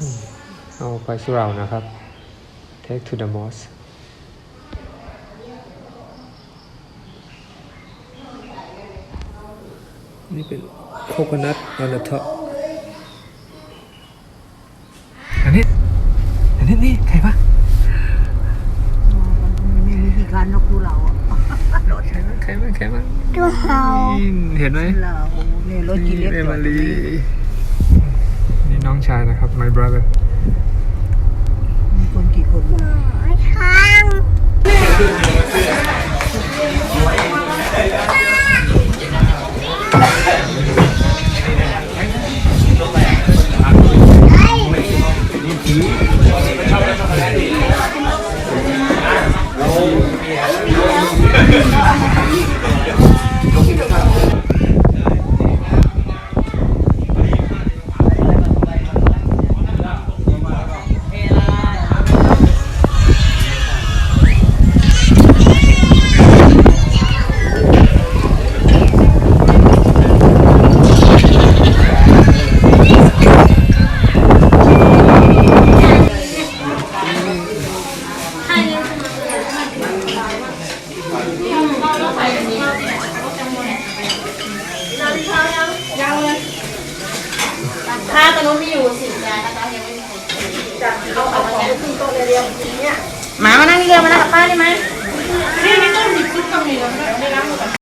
อืมเอาไปสุเหรานะครับ take to the mosque นี่เป็นโคโคนัท on the top อันนี้อันนี้นี่ใครปะไม่มีกี่การนกดูเราอะใครบ้างใครบ้างใครบ้างดูเฮาเห็นไหมเราเนี่ยรถจีเล็กเอจอมาดรี น้องชายนะครับ my brother มีคนกี่คนไม่ข้าง ถ้าตอนนู้นมีอยู่สิบจานนะคะยังไม่มีใครจับเอาเอาของขึ้นโต๊ะเรียงๆเนี่ยหมามานั่งนี่เรียงมานั่งกับป้าได้ไหมนี่นี่ต้องหยิบขึ้นตรงนี้แล้วได้ล้างมือก่อน